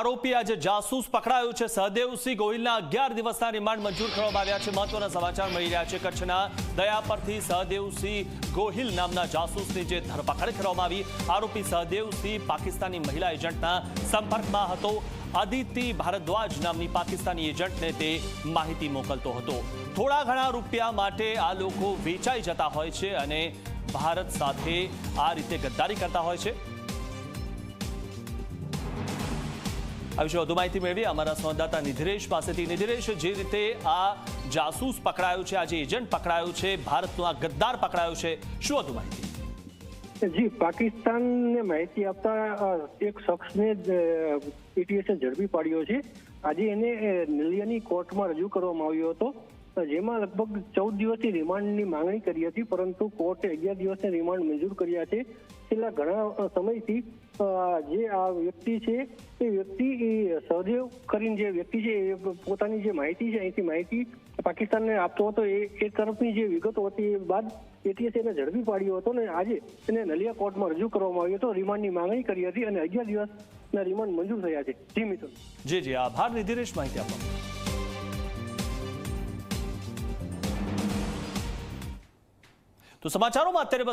આરોપી આજે જાસૂસ પકડાયો છે. સહદેવસિંહ ગોહિલના અગિયાર દિવસના રિમાન્ડ મંજૂર કરવામાં આવ્યા છે. મહત્વના સમાચાર મળી રહ્યા છે. કચ્છના દયા પરથી સહદેવસિંહ ગોહિલ નામના જાસૂસની જે ધરપકડ કરવામાં આવી, આરોપી સહદેવસિંહ પાકિસ્તાની મહિલા એજન્ટના સંપર્કમાં હતો. આદિત્ય ભારદ્વાજ નામની પાકિસ્તાની એજન્ટને તે માહિતી મોકલતો હતો. થોડા ઘણા રૂપિયા માટે આ લોકો વેચાઈ જતા હોય છે અને ભારત સાથે આ રીતે ગદ્દારી કરતા હોય છે. આ વિશે વધુ માહિતી મેળવી અમારા સંવાદદાતા નિધિરેશ પાસેથી. નિધિરેશ, જે રીતે આ જાસૂસ પકડાયો છે, આ જે એજન્ટ પકડાયો છે, ભારતનો આ ગદ્દાર પકડાયો છે, શું વધુ માહિતી? જી, પાકિસ્તાનને માહિતી આપતા એક શખ્સને એટીએસે ઝડપી પાડ્યો છે. આજે એને નિલિયાની કોર્ટમાં રજૂ કરવામાં આવ્યો હતો. જેમાં લગભગ ચૌદ દિવસથી રિમાન્ડની માંગણી કરી હતી, પરંતુ કોર્ટે અગિયાર દિવસના રિમાન્ડ મંજૂર કર્યા છે. છેલ્લા ઘણા સમયથી જે આ વ્યક્તિ છે, એ વ્યક્તિ સહદેવ કરીને જે વ્યક્તિ છે, એ પોતાની જે માહિતી છે, અહીંથી માહિતી પાકિસ્તાનને આપતો હતો, એ એ તરફની જે વિગતો હતી, એ બાદ એટીએસ એને ઝડપી પાડ્યો હતો ને આજે એને નલિયા કોર્ટમાં રજૂ કરવામાં આવ્યો હતો. રિમાન્ડની માંગણી કરી હતી અને અગિયાર દિવસના રિમાન્ડ મંજૂર થયા છે. જી મિત્રો. જી જી, આભાર નિધિરેશ માહિતી આપવા તો સમાચારોમાં અત્યારે